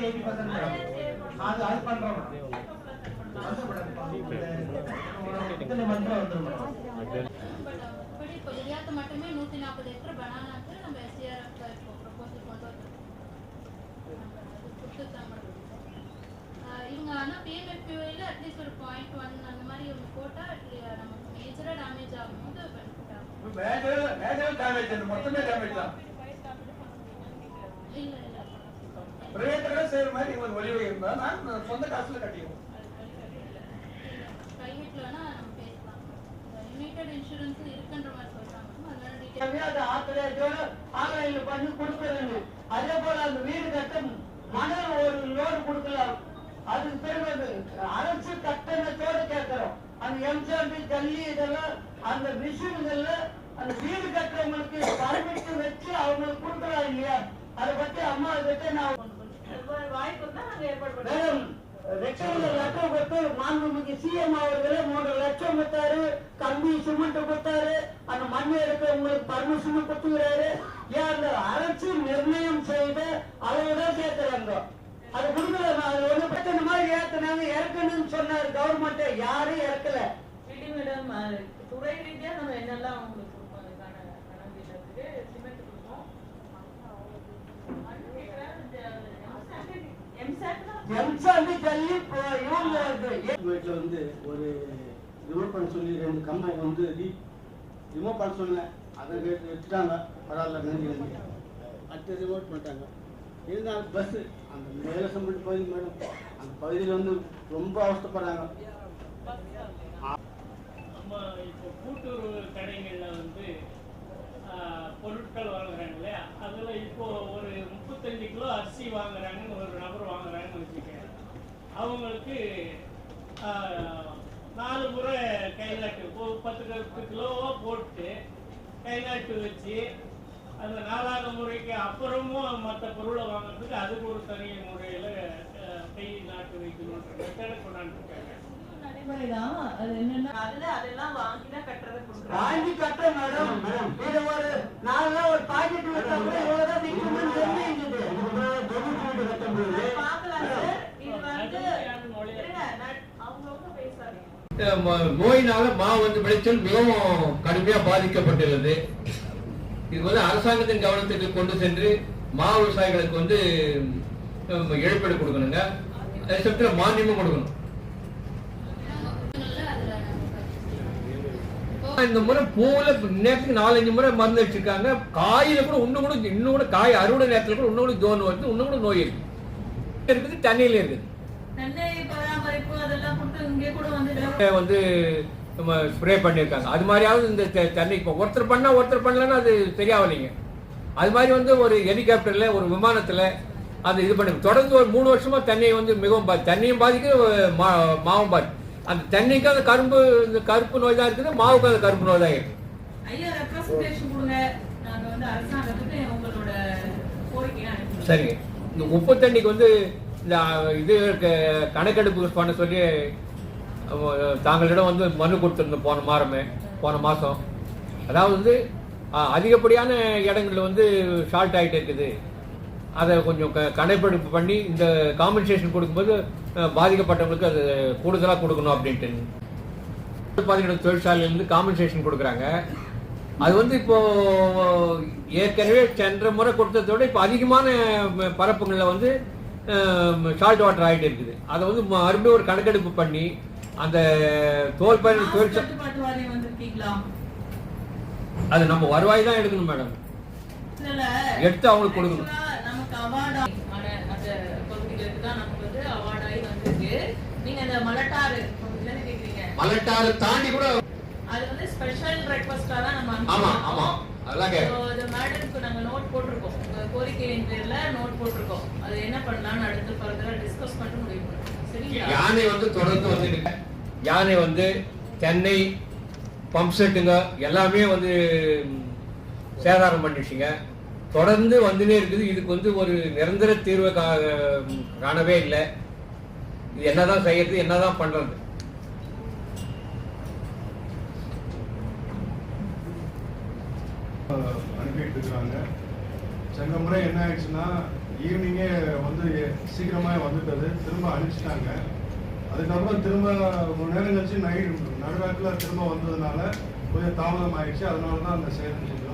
Eighty percent madam அது அது பண்றோம் வந்து மேடம் இத்தனை மந்த்ல வந்துடும் மேடம் விளையாட்டு மட்டுமே நூற்றி நாற்பது ஏக்கர் பனானாக்கு நம்ம எஸ்டிஆர்எஃப் ப்ரொபோசல் கொண்டு வந்திருக்கோம் இவங்க ஆனால் பிஎம்எஃப்யூவில் அட்லீஸ்ட் ஒரு பாயிண்ட் ஒன் அந்த மாதிரி இவங்க போட்டால் நமக்கு மேஜராக டேமேஜ் பெனிஃபிட் ஆகும் இல்லை. பிரைவேட்டோட செய்யற மாதிரி இவங்க ஒளிவு இருந்தா நான் சொந்த காசுல கட்டிடுவோம் அது போல அந்த வீடு கட்ட மணல் ஒரு லோடு கொடுக்கலாம். அதுக்கு அது அரசு கட்டணத்தோட கேட்கிறோம். அந்த எம்சாம்பி ஜல்லி இதெல்லாம் அந்த மிஷின்கள்ல அந்த வீடு கட்டுறவங்களுக்கு பர்மிட் வச்சு அவங்களுக்கு கொடுக்கலாம் இல்லையா? அதை பத்தி அம்மா கிட்ட நான் வாய்ப்பு இருந்தா நாங்க ஏற்பாடு பண்ணுவோம் மேடம் ரெக்டர்ல லெட்டர் கொடுத்து மாண்புமிகு சிஎம் அவர்களே மூன்று லட்சம் கொடுத்தாரு கம்பி சிமெண்ட் கொடுத்தாரு அந்த மண் எடுக்க உங்களுக்கு பர்மிஷன் கொடுத்துக்கிறாரு. ஏன் அந்த அரசு நிர்ணயம் செய்த அளவுதான் கேட்கிறாங்க அது கொடுக்கல அது ஒண்ணு இந்த மாதிரி ஏத்துனாங்க இறக்கணும்னு சொன்னாரு கவர்மெண்ட் யாரும் இறக்கல மேடம் துறை ரீதியா நம்ம என்னெல்லாம் இது வீட்டில் வந்து ஒரு ரிமோட் பண்ண சொல்லி ரெண்டு கம்மை வந்து ரிமோட் பண்ண சொன்னேன். அதை கேட்டு வச்சுட்டாங்க பரவாயில்ல நன்றி அடுத்து ரிமோட் பண்ணிட்டாங்க. இருந்தாலும் பஸ்ஸு அந்த மேலே சம்பளம் பகுதி மேடம். அந்த பகுதியில் வந்து ரொம்ப அவஸ்தைப்படுறாங்க. நம்ம இப்போ கூட்டுறவு கடைகளில் வந்து பொருட்கள் வாங்குறாங்க இல்லையா? அதில் இப்போ ஒரு முப்பத்தஞ்சு கிலோ அரிசி வாங்குறாங்கன்னு அவங்களுக்கு ஆஹ், நாலு முறை கைநாட்டு பத்து பத்து கிலோவாக போட்டு கைநாட்டு வச்சு அந்த நாலாவது முறைக்கு அப்புறமும் மற்ற பொருளை வாங்குறதுக்கு அதுக்கு ஒரு தனி முறையில் கை நாட்டு வைக்கணுன்ற மெத்தடை கொண்டாந்துருக்காங்க. நடைமுறைதான். அது என்னன்னா அதுல அதெல்லாம் வாங்கி தான் கட்டுறதை கொடுக்குறாங்க. வாங்கி கட்ட மேடம். இது ஒரு நாலு ஒரு பாக்கெட் நோயினால மா வந்து விளைச்சல் மிகவும் கடுமையா பாதிக்கப்பட்டுள்ளது. இது வந்து அரசாங்கத்தின் கவனத்துக்கு கொண்டு சென்று மா விவசாயிகளுக்கு வந்து இழப்பீடு கொடுக்கணுங்க. அதே சமயத்தில் மானியமும் கொடுக்கணும். இந்த முறை பூவுல நேரத்துக்கு நாலஞ்சு முறை மருந்து வச்சிருக்காங்க. காயில கூட இன்னும் கூட இன்னும் கூட காய் அறுவடை நேரத்துல கூட இன்னும் கூட ஜோன் வருது இன்னும் கூட நோய் இருக்கு. இருக்குது. தண்ணியில இருக்குது வந்து வந்து ஸ்ப்ரே பண்ணியிருக்காங்க. அது மாதிரியாவது இந்த தெ- தென்னை இப்போ ஒருத்தர் பண்ணா ஒருத்தர் பண்ணலன்னா அது சரியாகலைங்க அது மாதிரி வந்து ஒரு ஹெலிகாப்டர்ல ஒரு விமானத்துல அது இது பண்ணி தொடர்ந்து ஒரு மூணு வருஷமா தென்னையை வந்து மிகவும் பா தென்னையும் பாதிக்குது மா- மாவும் பாதி அந்த தென்னைக்கு அந்த கரும்பு இந்த கருப்பு நோய் தான் இருக்குது மாவுக்கு அந்த கருப்பு நோய் தான் இருக்குது. சரிங்க. இந்த உப்பு தண்ணிக்கு வந்து இந்த இது க- கணக்கெடுப்பு பண்ண சொல்லி தாங்களிடம் வந்து மனு கொடுத்துருந்தோம் போன மாதமே போன மாதம். அதாவது வந்து அதிகப்படியான இடங்களில் வந்து ஷார்ட் ஆகிட்டு இருக்குது. அதை கொஞ்சம் க கணக்கெடுப்பு பண்ணி இந்த காம்பன்சேஷன் கொடுக்கும்போது பாதிக்கப்பட்டவங்களுக்கு அது கூடுதலாக கொடுக்கணும் அப்படின்ட்டு. பாதிக்கப்பட்ட தொழிற்சாலையிலேருந்து காம்பன்சேஷன் கொடுக்குறாங்க. அது வந்து இப்போ ஏற்கனவே சென்ற முறை கொடுத்ததோட விட இப்போ அதிகமான பரப்புகளில் வந்து சால்ட் வாட்டர் ஆகிட்டு இருக்குது. அதை வந்து மறுபடியும் ஒரு கணக்கெடுப்பு பண்ணி அந்த தோல் பயிர் மாசு தொழிற்சா கட்டுப்பாட்டு வாரியம் வந்திருக்கீங்களா? அது நம்ம வருவாய் தான் எடுக்கணும் மேடம் எடுத்து அவங்களுக்கு கொடுக்கணும். Actually, நமக்கு அவார்டா அந்த பகுதிகளுக்கு தான் நமக்கு வந்து அவார்டாகி வந்திருக்கு. நீங்க அந்த மலட்டாறு பகுதியில கேக்குறீங்க. மலட்டாறு தாண்டி கூட அது வந்து ஸ்பெஷல் ரெக்வஸ்டா தான் நம்ம ஆமா. ஆமா. அதெல்லாம் So, கேட்க அது மேடம்க்கு நாங்க நோட் போட்டிருக்கோம். உங்க கோரிக்கையின் பேர்ல நோட் போட்டிருக்கோம். பண்ணலாம்னு அடுத்து ஃபர்தரா டிஸ்கஸ் பண்ணிட்டு முடிவு பண்ணுவோம் சரிங்களா? யானை வந்து தொடர்ந்து வந்துட்டு யானை வந்து தென்னை பம்ப் செட்டுங்க எல்லாமே வந்து சேதாரம் பண்ணிடுச்சுங்க. தொடர்ந்து வந்துனே இருக்குது. இதுக்கு வந்து ஒரு நிரந்தர தீர்வை கா- காணவே இல்லை. இது என்னதான் செய்யறது என்னதான் பண்றது? அனுப்பிட்டு இருக்கிறாங்க சென்ற முறை என்ன ஆயிடுச்சுன்னா ஈவினிங்கே வந்து சீக்கிரமாக வந்துட்டது. திரும்ப அனுப்பிச்சிட்டாங்க. அதுக்கப்புறம் திரும்ப ஒரு நேரம் கழிச்சு நைட் நடுராட்டில் திரும்ப வந்ததுனால கொஞ்சம் தாமதம் ஆயிடுச்சு அதனால தான் அந்த செயல் செஞ்சோம்